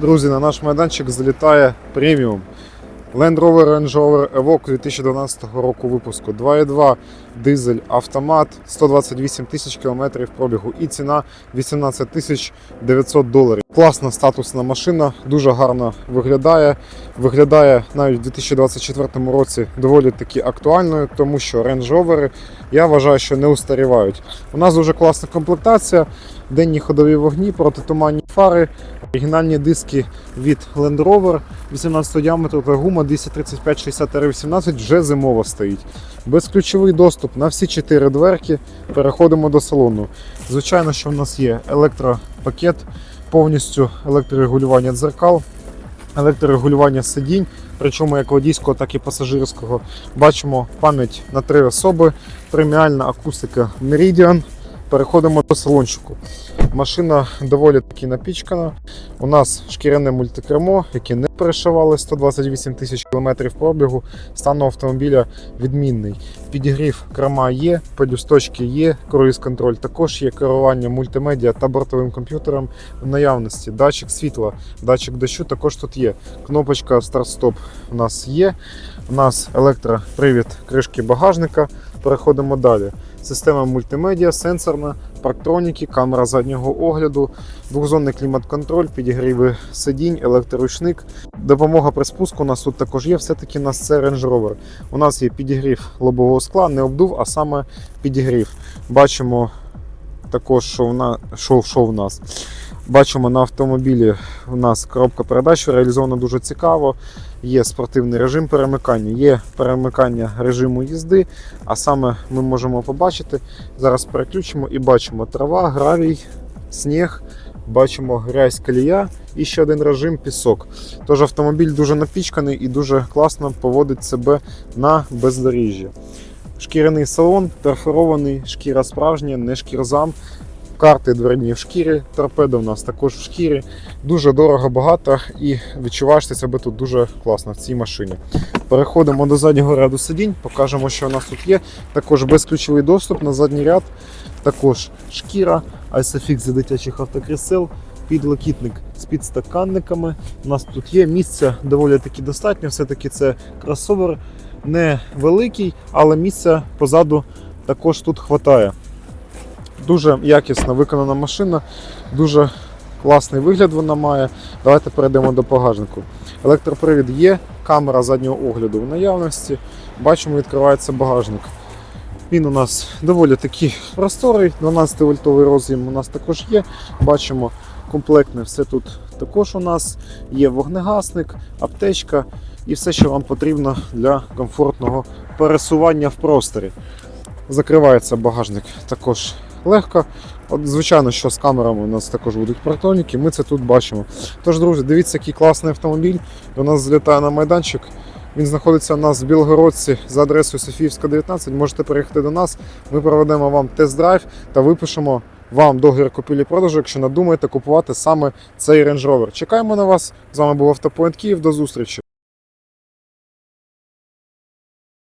Друзі, на наш майданчик залітає преміум. Land Rover Range Rover Evoque 2012 року випуску. 2.2 дизель автомат, 128 тисяч кілометрів пробігу і ціна 18 тисяч 900 доларів. Класна статусна машина, дуже гарно виглядає. Виглядає навіть у 2024 році доволі таки актуальною, тому що Rover я вважаю, що не устарівають. У нас дуже класна комплектація, денні ходові вогні, протитуманні фари, оригінальні диски від Land Rover 18 діаметру та гума 235-60-18 вже зимово стоїть. Безключовий доступ на всі чотири дверки. Переходимо до салону. Звичайно, що в нас є електропакет, повністю електрорегулювання дзеркал, електрорегулювання сидінь, причому як водійського, так і пасажирського. Бачимо пам'ять на три особи, преміальна акустика Meridian. Переходимо до салончику. Машина доволі таки напічкана. У нас шкіряне мультикермо, яке не перешивали 128 тисяч кілометрів пробігу. Стан автомобіля відмінний. Підігрів керма є, пелюсточки є, круїз контроль також є, керування мультимедіа та бортовим комп'ютером в наявності. Датчик світла, датчик дощу також тут є. Кнопочка старт-стоп у нас є. У нас електропривід кришки багажника. Переходимо далі. Система мультимедіа, сенсорна, парктроніки, камера заднього огляду, двохзонний клімат-контроль, підігріви сидінь, електроручник. Допомога при спуску у нас тут також є. Все-таки у нас це Range Rover. У нас є підігрів лобового скла, не обдув, а саме підігрів. Бачимо також, що, в нас. Бачимо на автомобілі у нас коробка передач реалізована дуже цікаво. Є спортивний режим перемикання, є перемикання режиму їзди. А саме ми можемо побачити, зараз переключимо і бачимо трава, гравій, сніг, бачимо грязь колія і ще один режим пісок. Тож автомобіль дуже напічканий і дуже класно поводить себе на бездоріжжі. Шкіряний салон, перфорований, шкіра справжня, не шкірзам. Карти дверні в шкірі, торпеда у нас також в шкірі. Дуже дорого, багато і відчуваєш ти себе тут дуже класно в цій машині. Переходимо до заднього ряду сидінь, покажемо, що у нас тут є. Також безключовий доступ на задній ряд, також шкіра, ISOFIX для дитячих автокрісел, підлокітник з підстаканниками. У нас тут є місця доволі таки достатньо, все-таки це кросовер невеликий, але місця позаду також тут хватає. Дуже якісно виконана машина, дуже класний вигляд вона має. Давайте перейдемо до багажнику. Електропривід є, камера заднього огляду в наявності. Бачимо, відкривається багажник. Він у нас доволі такий просторий, 12 вольтовий роз'єм у нас також є. Бачимо комплектне все тут також у нас є вогнегасник, аптечка і все, що вам потрібно для комфортного пересування в просторі. Закривається багажник також легко. От, звичайно, що з камерами у нас також будуть протоніки, ми це тут бачимо. Тож, друзі, дивіться, який класний автомобіль. До нас злітає на майданчик. Він знаходиться у нас в Білгородці за адресою Софіївська, 19. Можете переїхати до нас. Ми проведемо вам тест-драйв та випишемо вам договір купівлі-продажу, якщо надумаєте купувати саме цей Range Rover. Чекаємо на вас. З вами був Автопоінт Київ. До зустрічі.